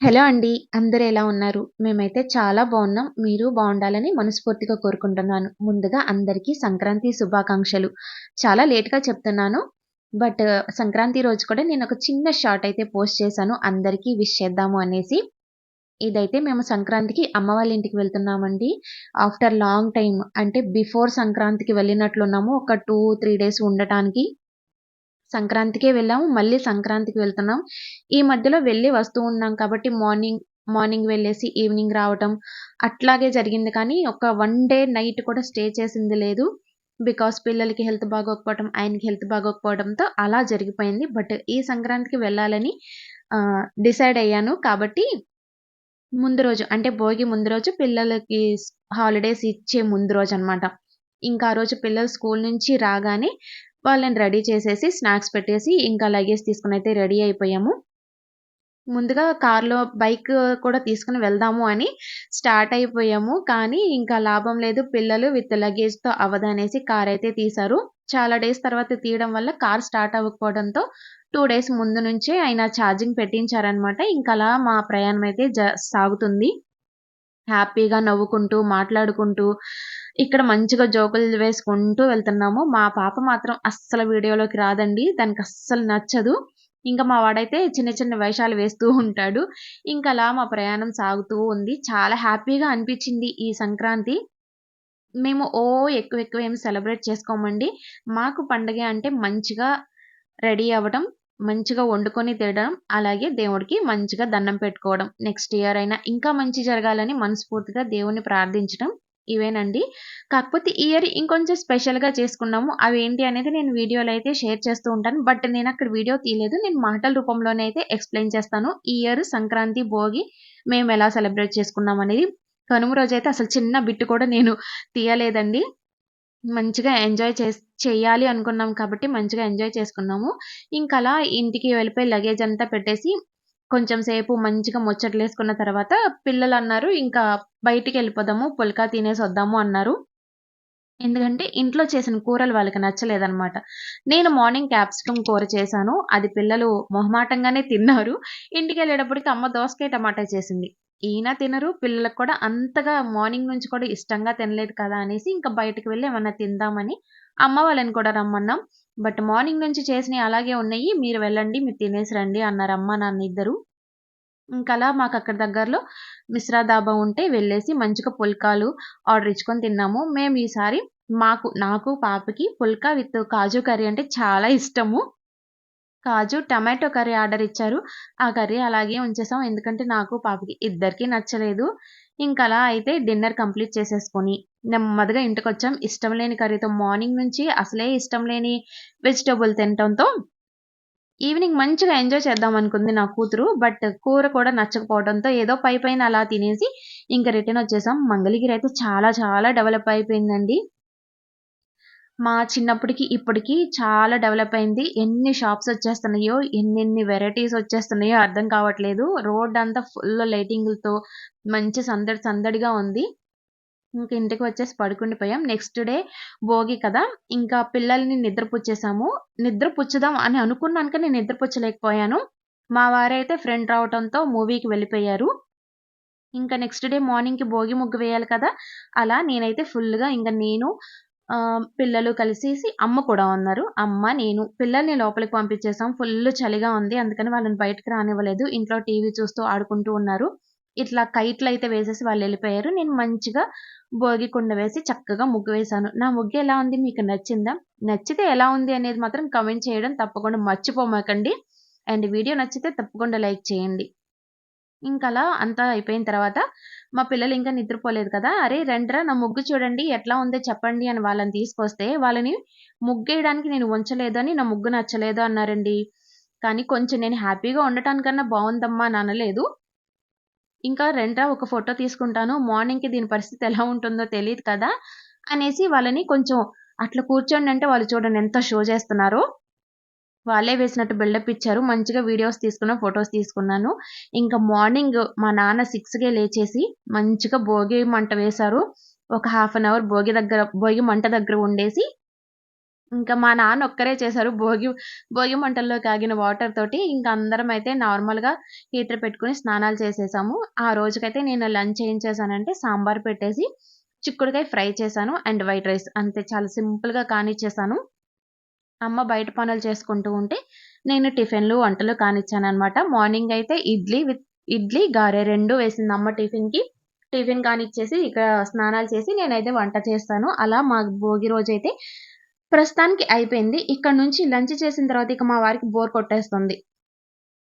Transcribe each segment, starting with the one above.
Hello అండి. అందరు ఎలా ఉన్నారు? మేమైతే చాలా బాగున్నాం మీరు బాగుండాలని మనస్ఫూర్తిగా కోరుకుంటున్నాను. ముందుగా అందరికీ సంక్రాంతి శుభాకాంక్షలు. చాలా లేట్‌గా చెప్తున్నాను. బట్ సంక్రాంతి రోజు కూడా నేను ఒక చిన్న షార్ట్ అయితే పోస్ట్ చేశాను. అందరికీ విష్ చేద్దాము అనేసి. ఇదైతే మేము సంక్రాంతికి అమ్మ వాళ్ళ ఇంటికి వెళ్తున్నామండి. ఆఫ్టర్ లాంగ్ టైమ్ అంటే బిఫోర్ సంక్రాంతికి వెళ్ళినట్లున్నాము. ఒక 2, 3 డేస్ ఉండటానికి. సంక్రాంతికే వెళ్ళాము. మళ్ళీ సంక్రాంతికి వెళ్తున్నాం. ఈ మధ్యలో వెళ్ళి వస్తూ ఉన్నాం కాబట్టి మార్నింగ్ మార్నింగ్ వెళ్ళేసి ఈవినింగ్ రావటం అట్లాగే జరిగింది కానీ ఒక వన్ డే నైట్ కూడా స్టే చేసింది లేదు. బికాస్ పిల్లలకి హెల్త్ బాగోకపోవడం ఆయనకి హెల్త్ బాగోకపోవడంతో అలా జరిగిపోయింది. బట్ ఈ సంక్రాంతికి వెళ్ళాలని డిసైడ్ అయ్యాను. కాబట్టి ముందు రోజు అంటే భోగి ముందు రోజు పిల్లలకి హాలిడేస్ ఇచ్చే ముందు రోజు అనమాట ఇంకా ఆ రోజు పిల్లలు స్కూల్ నుంచి రాగానే వాళ్ళని రెడీ చేసేసి, స్నాక్స్ పెట్టేసి, ఇంకా లగేజ్ తీసుకుని అయితే రెడీ అయిపోయాము. ముందుగా కార్‌లో బైక్ కూడా తీసుకొని వెళ్దాము అని స్టార్ట్ అయిపోయాము. కానీ ఇంకా లాభం లేదు. పిల్లలు విత్ లగేజ్‌తో అవ్వదనేసి అయితే తీశారు. చాలా డేస్ తర్వాత తీయడం వల్ల కార్ స్టార్ట్ అవ్వకపోవడంతో టూ డేస్ ముందు నుంచే ఆయన ఛార్జింగ్ పెట్టించారనమాట. ఇంకలా మా ప్రయాణం అయితే జ సాగుతుంది. హ్యాపీగా నవ్వుకుంటూ, మాట్లాడుకుంటూ, ఇక్కడ మంచిగా జోకులు వేసుకుంటూ వెళ్తున్నాము. మా పాప మాత్రం అస్సలు వీడియోలోకి రాదండి. దానికి అస్సలు నచ్చదు. ఇంకా మా వాడైతే చిన్న చిన్న వేషాలు వేస్తూ ఉంటాడు. ఇంకా అలా మా ప్రయాణం సాగుతూ ఉంది. చాలా హ్యాపీగా అనిపించింది ఈ సంక్రాంతి. మేము ఓ ఎక్కువ ఎక్కువ ఏమి సెలబ్రేట్ చేసుకోమండి. మాకు పండగ అంటే మంచిగా రెడీ అవ్వడం, మంచిగా వండుకొని తినడం, అలాగే దేవుడికి మంచిగా దండం పెట్టుకోవడం. నెక్స్ట్ ఇయర్ అయినా ఇంకా మంచి జరగాలని మనస్ఫూర్తిగా దేవుడిని ప్రార్థించడం ఇవేనండి. కాకపోతే ఈ ఇయర్ ఇంకొంచెం స్పెషల్‌గా చేసుకున్నాము. అవేంటి అనేది నేను వీడియోలో అయితే షేర్ చేస్తూ ఉంటాను. బట్ నేను అక్కడ వీడియో తీయలేదు. నేను మాటల రూపంలోనే అయితే ఎక్స్‌ప్లెయిన్ చేస్తాను. ఈ ఇయర్ సంక్రాంతి, భోగి మేము ఎలా సెలబ్రేట్ చేసుకున్నాం అనేది కనుమ రోజు అయితే అసలు చిన్న బిట్టు కూడా నేను తీయలేదండి. మంచిగా ఎంజాయ్ చే చెయ్యాలి అనుకున్నాం కాబట్టి మంచిగా ఎంజాయ్ చేసుకున్నాము. ఇంకలా ఇంటికి వెళ్ళిపోయి లగేజ్ అంతా పెట్టేసి, కొంచెం సేపు మంచిగా ముచ్చట్లేసుకున్న తర్వాత పిల్లలు అన్నారు "ఇంకా బయటికి బయటికెళ్ళిపోదాము. పుల్కా తినేసొద్దాము" అన్నారు. ఎందుకంటే ఇంట్లో చేసిన కూరలు వాళ్ళకి నచ్చలేదనమాట. నేను మార్నింగ్ క్యాప్సికమ్ కూర చేశాను. అది పిల్లలు మొహమాటంగానే తిన్నారు. ఇంటికి వెళ్ళేటప్పటికి అమ్మ దోసకాయ టమాటా చేసింది. ఈయన తినరు. పిల్లలకు కూడా అంతగా మార్నింగ్ నుంచి కూడా ఇష్టంగా తినలేదు కదా! అనేసి ఇంకా బయటకు వెళ్ళి ఏమన్నా తిందామని అమ్మ వాళ్ళని కూడా రమ్మన్నాం. బట్ మార్నింగ్ నుంచి చేసినవి అలాగే ఉన్నాయి మీరు వెళ్ళండి. మీరు తినేసి రండి అన్నారు అమ్మ, నాన్న ఇద్దరు. ఇంకలా అక్కడ దగ్గరలో మిశ్రా దాబా ఉంటే వెళ్ళేసి మంచిగా పుల్కాలు ఆర్డర్ ఇచ్చుకొని తిన్నాము. మేము ఈసారి మాకు నాకు, పాపకి పుల్కా విత్ కాజు కర్రీ అంటే చాలా ఇష్టము. కాజు, టమాటో కర్రీ ఆర్డర్ ఇచ్చారు. ఆ కర్రీ అలాగే ఉంచేసాం. ఎందుకంటే నాకు, పాపకి ఇద్దరికీ నచ్చలేదు. ఇంకా అలా అయితే డిన్నర్ కంప్లీట్ చేసేసుకొని నెమ్మదిగా ఇంటికొచ్చాం. ఇష్టం లేని కర్రీతో మార్నింగ్ నుంచి అసలే ఇష్టం లేని వెజిటబుల్ తినటంతో ఈవినింగ్ మంచిగా ఎంజాయ్ చేద్దాం అనుకుంది నా కూతురు. బట్ కూర కూడా నచ్చకపోవడంతో ఏదో పైపైన అలా తినేసి ఇంకా రిటర్న్ వచ్చేసాం. మంగళగిరి అయితే చాలా చాలా డెవలప్ అయిపోయిందండి. మా చిన్నప్పటికి, ఇప్పటికి చాలా డెవలప్ అయింది. ఎన్ని షాప్స్ వచ్చేస్తున్నాయో, ఎన్నెన్ని వెరైటీస్ వచ్చేస్తున్నాయో అర్థం కావట్లేదు. రోడ్డంతా ఫుల్ లైటింగ్లతో మంచి సందడి సందడిగా ఉంది. ఇంక ఇంటికి వచ్చేసి పడుకుండిపోయాం. నెక్స్ట్ డే భోగి కదా! ఇంకా పిల్లల్ని నిద్రపుచ్చేసాము. నిద్రపుచ్చుదాం అని అనుకున్నాను కానీ నిద్రపుచ్చలేకపోయాను. మా వారైతే ఫ్రెండ్ రావటంతో మూవీకి వెళ్ళిపోయారు. ఇంకా నెక్స్ట్ డే మార్నింగ్‌కి భోగి ముగ్గు వేయాలి కదా! అలా నేనైతే ఫుల్‌గా ఇంకా నేను పిల్లలు కలిసేసి అమ్మ కూడా ఉన్నారు. అమ్మ, నేను పిల్లల్ని లోపలికి పంపించేసాం. ఫుల్ చలిగా ఉంది. అందుకని వాళ్ళని బయటకు రానివ్వలేదు. ఇంట్లో టీవీ చూస్తూ ఆడుకుంటూ ఉన్నారు. ఇట్లా కైట్లు అయితే వేసేసి వాళ్ళు వెళ్ళిపోయారు నేను మంచిగా భోగి కుండ వేసి చక్కగా ముగ్గు వేశాను. నా ముగ్గు ఎలా ఉంది? మీకు నచ్చిందా? నచ్చితే ఎలా ఉంది అనేది మాత్రం కమెంట్ చేయడం తప్పకుండా మర్చిపోమాకండి. అండ్ వీడియో నచ్చితే తప్పకుండా లైక్ చేయండి. ఇంకలా అంతా అయిపోయిన తర్వాత మా పిల్లలు ఇంకా నిద్రపోలేదు కదా! "అరే రెండ్రా నా ముగ్గు చూడండి ఎట్లా ఉందో చెప్పండి" అని వాళ్ళని తీసుకొస్తే వాళ్ళని ముగ్గేయడానికి నేను ఉంచలేదు అని నా ముగ్గు నచ్చలేదు అన్నారండి. కానీ కొంచెం నేను హ్యాపీగా ఉండటానికన్నా బాగుందమ్మా అని అనలేదు. ఇంకా రెండ్రా ఒక ఫోటో తీసుకుంటాను. మార్నింగ్‌కి దీని పరిస్థితి ఎలా ఉంటుందో తెలియదు కదా! అనేసి వాళ్ళని కొంచెం అట్లా కూర్చోండి అంటే వాళ్ళు చూడండి ఎంత షో చేస్తున్నారో. వాళ్ళే వేసినట్టు బిల్డప్ ఇచ్చారు. మంచిగా వీడియోస్ తీసుకున్న ఫొటోస్ తీసుకున్నాను. ఇంకా మార్నింగ్ మా నాన్న సిక్స్కే లేచేసి మంచిగా భోగి మంట వేశారు. ఒక హాఫ్ అన్ అవర్ భోగి దగ్గర భోగి మంట దగ్గర ఉండేసి ఇంకా మా నాన్న ఒక్కరే చేశారు భోగి భోగి మంటల్లో కాగిన వాటర్ తోటి ఇంకా అందరం అయితే నార్మల్గా హీటర్ పెట్టుకుని స్నానాలు చేసేసాము ఆ రోజుకైతే నేను లంచ్ ఏం చేశానంటే సాంబార్ పెట్టేసి చిక్కుడుకాయ ఫ్రై చేశాను అండ్ వైట్ రైస్ అంతే చాలా సింపుల్గా కానిచ్చేసాను అమ్మ బయట పనులు చేసుకుంటూ ఉంటే నేను టిఫిన్లు వంటలు కానిచ్చాను అనమాట మార్నింగ్ అయితే ఇడ్లీ విత్ ఇడ్లీ గారె రెండు వేసింది అమ్మ టిఫిన్కి. టిఫిన్ కానిచ్చేసి ఇక్కడ స్నానాలు చేసి నేనైతే వంట చేస్తాను. అలా మా భోగి రోజు అయితే ప్రస్తుతానికి అయిపోయింది. ఇక్కడ నుంచి లంచ్ చేసిన తర్వాత ఇక మా వారికి బోర్ కొట్టేస్తుంది.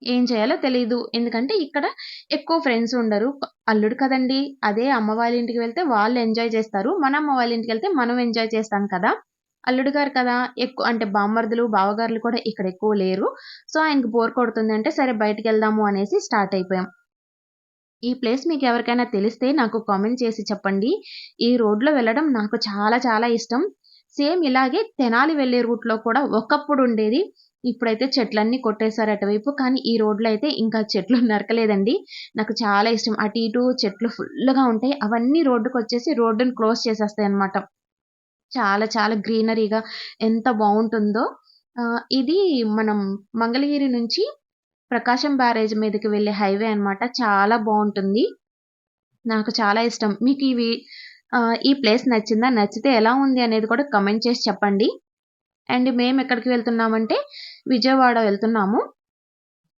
ఏం చేయాలో తెలియదు ఎందుకంటే ఇక్కడ ఎక్కువ ఫ్రెండ్స్ ఉండరు. అల్లుడు కదండి. అదే అమ్మ వాళ్ళ ఇంటికి వెళ్తే వాళ్ళు ఎంజాయ్ చేస్తారు. మన అమ్మ వాళ్ళ ఇంటికి వెళ్తే మనం ఎంజాయ్ చేస్తాం కదా. అల్లుడు గారు కదా ఎక్కువ అంటే బామ్మర్దులు బావగారులు కూడా ఇక్కడ ఎక్కువ లేరు. సో ఆయనకు బోర్ కొడుతుంది అంటే సరే బయటకు వెళ్దాము అనేసి స్టార్ట్ అయిపోయాం. ఈ ప్లేస్ మీకు ఎవరికైనా తెలిస్తే నాకు కామెంట్ చేసి చెప్పండి. ఈ రోడ్లో వెళ్ళడం నాకు చాలా చాలా ఇష్టం. సేమ్ ఇలాగే తెనాలి వెళ్ళే రూట్లో కూడా ఒకప్పుడు ఉండేది. ఇప్పుడైతే చెట్లన్నీ కొట్టేశారు అటువైపు కానీ ఈ రోడ్లో అయితే ఇంకా చెట్లు నరకలేదండి. నాకు చాలా ఇష్టం. అటు ఇటు చెట్లు ఫుల్గా ఉంటాయి. అవన్నీ రోడ్డుకు వచ్చేసి రోడ్డును క్లోజ్ చేసేస్తాయి అనమాట చాలా చాలా గ్రీనరీగా ఎంత బాగుంటుందో. ఇది మనం మంగళగిరి నుంచి ప్రకాశం బ్యారేజ్ మీదకి వెళ్ళే హైవే అనమాట చాలా బాగుంటుంది. నాకు చాలా ఇష్టం. మీకు ఇవి ఈ ప్లేస్ నచ్చిందా? నచ్చితే ఎలా ఉంది అనేది కూడా కమెంట్ చేసి చెప్పండి. అండ్ మేము ఎక్కడికి వెళ్తున్నామంటే విజయవాడ వెళ్తున్నాము.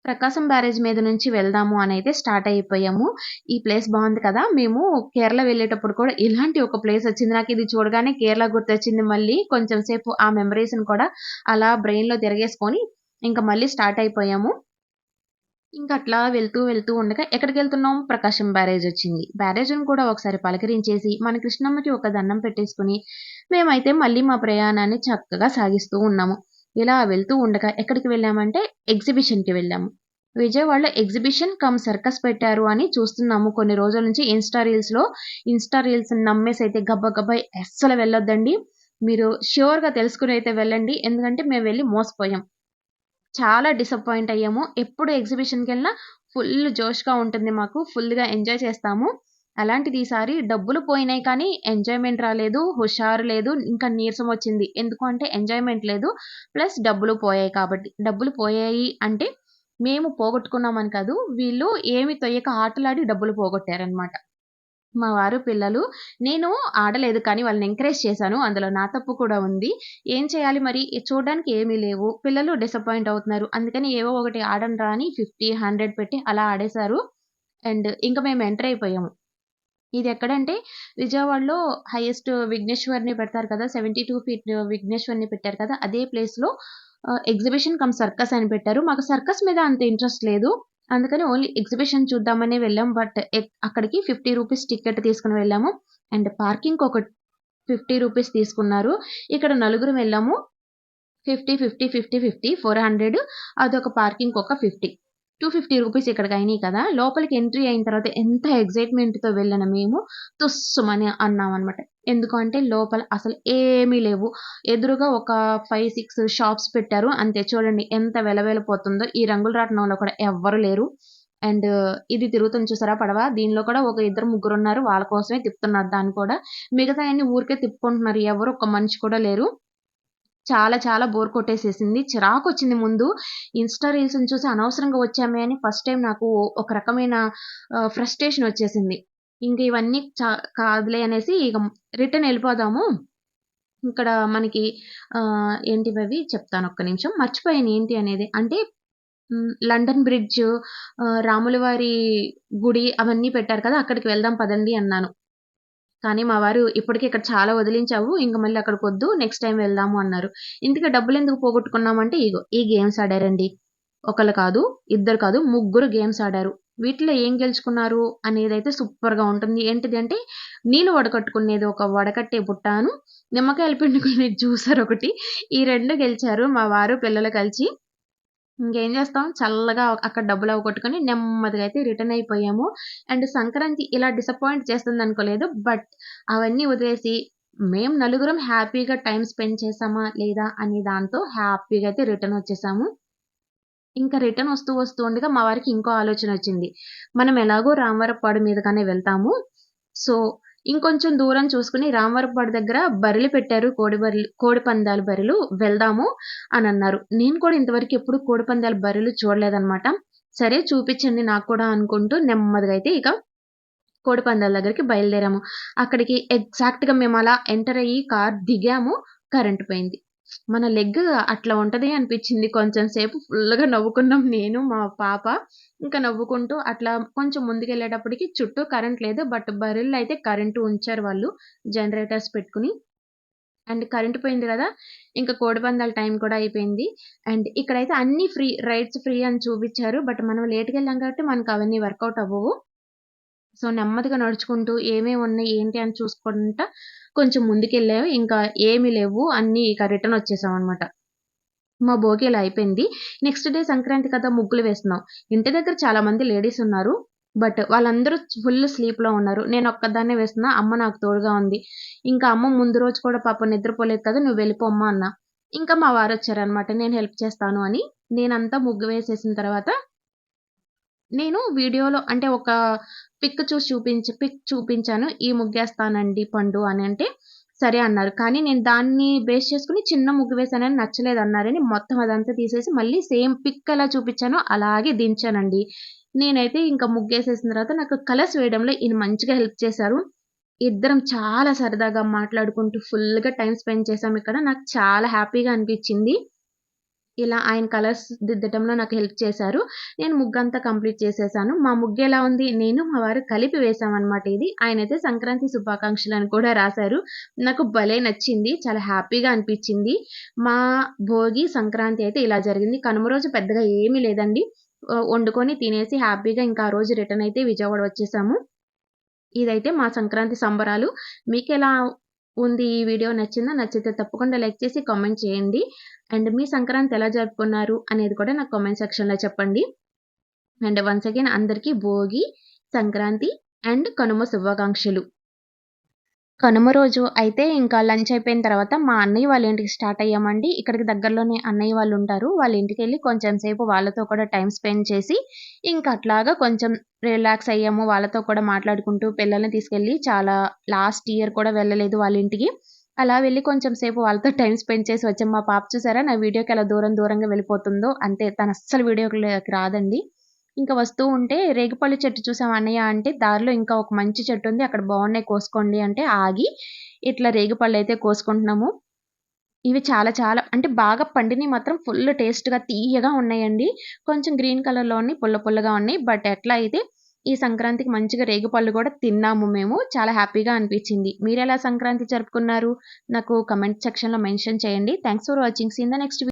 ప్రకాశం బ్యారేజ్ మీద నుంచి వెళ్దాము అని అయితే స్టార్ట్ అయిపోయాము. ఈ ప్లేస్ బాగుంది కదా. మేము కేరళ వెళ్ళేటప్పుడు కూడా ఇలాంటి ఒక ప్లేస్ వచ్చింది. నాకు ఇది చూడగానే కేరళ గుర్తొచ్చింది మళ్ళీ. కొంచెం సేపు ఆ మెమరీస్ని కూడా అలా బ్రెయిన్లో తిరగేసుకొని ఇంకా మళ్ళీ స్టార్ట్ అయిపోయాము. ఇంకా అట్లా వెళ్తూ వెళ్తూ ఉండగా ఎక్కడికి వెళ్తున్నాం? ప్రకాశం బ్యారేజ్ వచ్చింది. బ్యారేజ్ని కూడా ఒకసారి పలకరించేసి మన కృష్ణమ్మకి ఒక దండం పెట్టేసుకుని మేమైతే మళ్ళీ మా ప్రయాణాన్ని చక్కగా సాగిస్తూ ఉన్నాము. ఇలా వెళ్తూ ఉండగా ఎక్కడికి వెళ్ళామంటే ఎగ్జిబిషన్కి వెళ్ళాము. విజయవాడలో ఎగ్జిబిషన్ కమ్ సర్కస్ పెట్టారు అని చూస్తున్నాము కొన్ని రోజుల నుంచి ఇన్స్టా రీల్స్లో. ఇన్స్టా రీల్స్ నమ్మేసి అయితే గబ్బ గబ్బా అస్సలు వెళ్ళొద్దండి. మీరు ష్యూర్గా తెలుసుకుని అయితే వెళ్ళండి. ఎందుకంటే మేము వెళ్ళి మోసపోయాం. చాలా డిసప్పాయింట్ అయ్యాము. ఎప్పుడు ఎగ్జిబిషన్కి వెళ్ళినా ఫుల్ జోష్గా ఉంటుంది మాకు. ఫుల్గా ఎంజాయ్ చేస్తాము. అలాంటిది ఈసారి డబ్బులు పోయినాయి కానీ ఎంజాయ్మెంట్ రాలేదు హుషారు లేదు ఇంకా నీరసం వచ్చింది. ఎందుకు అంటే ఎంజాయ్మెంట్ లేదు ప్లస్ డబ్బులు పోయాయి కాబట్టి. డబ్బులు పోయాయి అంటే మేము పోగొట్టుకున్నామని కాదు వీళ్ళు ఏమి తొయ్యక ఆటలాడి డబ్బులు పోగొట్టారనమాట మా వారు పిల్లలు నేను ఆడలేదు కానీ వాళ్ళని ఎంకరేజ్ చేశాను. అందులో నా తప్పు కూడా ఉంది. ఏం చేయాలి మరి? చూడడానికి ఏమీ లేవు. పిల్లలు డిసప్పాయింట్ అవుతున్నారు. అందుకని ఏవో ఒకటి ఆడని రాని ఫిఫ్టీ హండ్రెడ్ పెట్టి అలా ఆడేశారు. అండ్ ఇంకా మేము ఎంటర్ అయిపోయాము. ఇది ఎక్కడంటే విజయవాడలో హైయెస్ట్ విఘ్నేశ్వర్ని పెడతారు కదా సెవెంటీ టూ ఫీట్ విఘ్నేశ్వర్ని పెట్టారు కదా అదే ప్లేస్లో ఎగ్జిబిషన్ కమ్ సర్కస్ అని పెట్టారు. మాకు సర్కస్ మీద అంత ఇంట్రెస్ట్ లేదు. అందుకని ఓన్లీ ఎగ్జిబిషన్ చూద్దామని వెళ్ళాం. బట్ అక్కడికి ఫిఫ్టీ రూపీస్ టికెట్ తీసుకుని వెళ్ళాము. అండ్ పార్కింగ్ ఒక ఫిఫ్టీ రూపీస్ తీసుకున్నారు. ఇక్కడ నలుగురు వెళ్ళాము. Fifty fifty fifty fifty four hundred అదొక పార్కింగ్ ఒక ఫిఫ్టీ టూ ఫిఫ్టీ రూపీస్ ఇక్కడికి అయినాయి కదా. లోపలికి ఎంట్రీ అయిన తర్వాత ఎంత ఎగ్జైట్మెంట్తో వెళ్ళిన మేము తుస్సుమని అన్నాం అనమాట ఎందుకంటే లోపల అసలు ఏమీ లేవు. ఎదురుగా ఒక ఫైవ్ సిక్స్ షాప్స్ పెట్టారు. అంతే చూడండి ఎంత వెలవెలపోతుందో. ఈ రంగుల రాట్నంలో కూడా ఎవ్వరు లేరు. అండ్ ఇది తిరుగుతుంది చూసారా పడవ? దీనిలో కూడా ఒక ఇద్దరు ముగ్గురు ఉన్నారు. వాళ్ళ కోసమే తిప్పుతున్నారు దాన్ని కూడా. మిగతా అన్ని ఊరికే తిప్పుకుంటున్నారు. ఎవరు ఒక మనిషి కూడా లేరు. చాలా చాలా బోర్ కొట్టేసేసింది. చిరాకు వచ్చింది ముందు. ఇన్స్టా రీల్స్ని చూసి అనవసరంగా వచ్చామే అని ఫస్ట్ టైం నాకు ఒక రకమైన ఫ్రస్ట్రేషన్ వచ్చేసింది. ఇంక ఇవన్నీ చా కాదులే అనేసి ఇక రిటర్న్ వెళ్ళిపోదాము. ఇక్కడ మనకి ఏంటివి అవి చెప్తాను ఒక్క నిమిషం. మర్చిపోయాను ఏంటి అనేది. అంటే లండన్ బ్రిడ్జ్ రాములవారి గుడి అవన్నీ పెట్టారు కదా అక్కడికి వెళ్దాం పదండి అన్నాను. కానీ మా వారు ఇప్పటికీ ఇక్కడ చాలా వదిలించావు ఇంక మళ్ళీ అక్కడికి వద్దు నెక్స్ట్ టైం వెళ్దాము అన్నారు. ఇంతగా డబ్బులు ఎందుకు పోగొట్టుకున్నామంటే ఇగో ఈ గేమ్స్ ఆడారండి. ఒకళ్ళు కాదు ఇద్దరు కాదు ముగ్గురు గేమ్స్ ఆడారు. వీటిలో ఏం గెలుచుకున్నారు అనేది అయితే సూపర్గా ఉంటుంది. ఏంటిది అంటే నీళ్ళు వడకట్టుకునేది ఒక వడకట్టే బుట్టాను నిమ్మకాయలు పిండుకునేది జ్యూసర్ ఒకటి ఈ రెండు గెలిచారు మా వారు పిల్లలు కలిసి. ఇంకేం చేస్తాం? చల్లగా అక్కడ డబ్బులు అవగొట్టుకొని నెమ్మదిగా అయితే రిటర్న్ అయిపోయాము. అండ్ సంక్రాంతి ఇలా డిసప్పాయింట్ చేస్తుంది అనుకోలేదు. బట్ అవన్నీ వదిలేసి మేము నలుగురం హ్యాపీగా టైం స్పెండ్ చేసామా లేదా అనే దాంతో హ్యాపీగా అయితే రిటర్న్ వచ్చేసాము. ఇంకా రిటర్న్ వస్తూ వస్తూ ఉండగా మా వారికి ఇంకో ఆలోచన వచ్చింది. మనం ఎలాగో రామవరపాడు మీదగానే వెళ్తాము. సో ఇంకొంచెం దూరం చూసుకుని రామవరపాడు దగ్గర బర్రెలు పెట్టారు కోడి బర్రెలు కోడి పందాల బర్రెలు వెళ్దాము అని అన్నారు. నేను కూడా ఇంతవరకు ఎప్పుడు కోడి పందాల బర్రెలు చూడలేదన్నమాట. సరే చూపించండి నాకు కూడా అనుకుంటూ నెమ్మదిగా అయితే ఇక కోడి పందాల దగ్గరికి బయలుదేరాము. అక్కడికి ఎగ్జాక్ట్గా మేము అలా ఎంటర్ అయ్యి కార్ దిగాము కరెంట్ పోయింది. మన లెగ్ అట్లా ఉంటది అనిపించింది. కొంచెం సేపు ఫుల్గా నవ్వుకున్నాం నేను మా పాప. ఇంకా నవ్వుకుంటూ అట్లా కొంచెం ముందుకెళ్ళేటప్పటికి చుట్టూ కరెంట్ లేదు. బట్ బరిల్లో అయితే కరెంటు ఉంచారు వాళ్ళు జనరేటర్స్ పెట్టుకుని. అండ్ కరెంట్ పోయింది కదా ఇంకా కోడిపందాల టైం కూడా అయిపోయింది. అండ్ ఇక్కడైతే అన్ని ఫ్రీ రైడ్స్ ఫ్రీ అని చూపించారు. బట్ మనం లేట్కి వెళ్ళాం కాబట్టి మనకు అవన్నీ వర్కౌట్ అవ్వవు. సో నెమ్మదిగా నడుచుకుంటూ ఏమేమి ఉన్నాయి ఏంటి అని చూసుకుంటా కొంచెం ముందుకెళ్ళాము ఇంకా ఏమీ లేవు. అన్నీ ఇక రిటర్న్ వచ్చేసాం అనమాట మా భోగి ఇలా అయిపోయింది. నెక్స్ట్ డే సంక్రాంతి కదా ముగ్గులు వేస్తున్నాం. ఇంటి దగ్గర చాలా మంది లేడీస్ ఉన్నారు. బట్ వాళ్ళందరూ ఫుల్ స్లీప్లో ఉన్నారు. నేను ఒక్కదాన్నే వేస్తున్నా. అమ్మ నాకు తోడుగా ఉంది. ఇంకా అమ్మ ముందు రోజు కూడా పాప నిద్రపోలేదు కదా నువ్వు వెళ్ళిపోమ్మా అన్న. ఇంకా మా వారు వచ్చారనమాట నేను హెల్ప్ చేస్తాను అని. నేనంతా ముగ్గు వేసేసిన తర్వాత నేను వీడియోలో అంటే ఒక పిక్ చూసి చూపించి పిక్ చూపించాను. ఈ ముగ్గేస్తానండి పండు అని అంటే సరే అన్నారు. కానీ నేను దాన్ని బేస్ చేసుకుని చిన్న ముగ్గు వేసానని నచ్చలేదు అన్నారని మొత్తం అదంతా తీసేసి మళ్ళీ సేమ్ పిక్ ఎలా చూపించానో అలాగే దించానండి. నేనైతే ఇంకా ముగ్గేసేసిన తర్వాత నాకు కలర్స్ వేయడంలో ఈయన మంచిగా హెల్ప్ చేశారు. ఇద్దరం చాలా సరదాగా మాట్లాడుకుంటూ ఫుల్గా టైం స్పెండ్ చేసాం ఇక్కడ. నాకు చాలా హ్యాపీగా అనిపించింది. ఇలా ఆయన కలర్స్ దిద్దటంలో నాకు హెల్ప్ చేశారు. నేను ముగ్గంతా కంప్లీట్ చేసేసాను. మా ముగ్గు ఎలా ఉంది? నేను మా వారు కలిపి వేసామన్నమాట ఇది. ఆయన అయితే సంక్రాంతి శుభాకాంక్షలు అని కూడా రాశారు. నాకు భలే నచ్చింది. చాలా హ్యాపీగా అనిపించింది. మా భోగి సంక్రాంతి అయితే ఇలా జరిగింది. కనుమ రోజు పెద్దగా ఏమీ లేదండి. వండుకొని తినేసి హ్యాపీగా ఇంకా ఆ రోజు రిటర్న్ అయితే విజయవాడ వచ్చేసాము. ఇదైతే మా సంక్రాంతి సంబరాలు. మీకు ఎలా ఉంది ఈ వీడియో నచ్చిందా? నచ్చితే తప్పకుండా లైక్ చేసి కామెంట్ చేయండి. అండ్ మీ సంక్రాంతి ఎలా జరుపుకున్నారు అనేది కూడా నాకు కామెంట్ సెక్షన్లో చెప్పండి. అండ్ వన్స్ అగైన్ అందరికీ భోగి సంక్రాంతి అండ్ కనుమ శుభాకాంక్షలు. కనుమ రోజు అయితే ఇంకా లంచ్ అయిపోయిన తర్వాత మా అన్నయ్య వాళ్ళ ఇంటికి స్టార్ట్ అయ్యామండి. ఇక్కడికి దగ్గరలోనే అన్నయ్య వాళ్ళు ఉంటారు. వాళ్ళ ఇంటికి వెళ్ళి కొంచెం సేపు వాళ్ళతో కూడా టైం స్పెండ్ చేసి ఇంకా అట్లాగా కొంచెం రిలాక్స్ అయ్యాము. వాళ్ళతో కూడా మాట్లాడుకుంటూ పిల్లల్ని తీసుకెళ్ళి చాలా లాస్ట్ ఇయర్ కూడా వెళ్ళలేదు వాళ్ళ ఇంటికి. అలా వెళ్ళి కొంచెం సేపు వాళ్ళతో టైం స్పెండ్ చేసి వచ్చాం. మా పాప చూసారా? నా వీడియోకి ఎలా దూరం దూరంగా వెళ్ళిపోతుందో అంతే. తను అస్సలు వీడియోకి రాదండి. ఇంకా వస్తూ ఉంటే రేగిపళ్ళు చెట్టు చూసాం అన్నయ్య అంటే దారిలో ఇంకా ఒక మంచి చెట్టు ఉంది. అక్కడ బాగున్నాయి కోసుకోండి అంటే ఆగి ఇట్లా రేగిపళ్ళు అయితే కోసుకుంటున్నాము. ఇవి చాలా చాలా అంటే బాగా పండినవి మాత్రం ఫుల్ టేస్ట్గా తీయగా ఉన్నాయండి. కొంచెం గ్రీన్ కలర్లో ఉన్నాయి పుల్ల పుల్లగా ఉన్నాయి. బట్ ఎట్లా అయితే ఈ సంక్రాంతికి మంచిగా రేగిపళ్ళు కూడా తిన్నాము మేము చాలా హ్యాపీగా అనిపించింది. మీరు ఎలా సంక్రాంతి జరుపుకున్నారు? నాకు కమెంట్ సెక్షన్లో మెన్షన్ చేయండి. Thanks for watching see in the next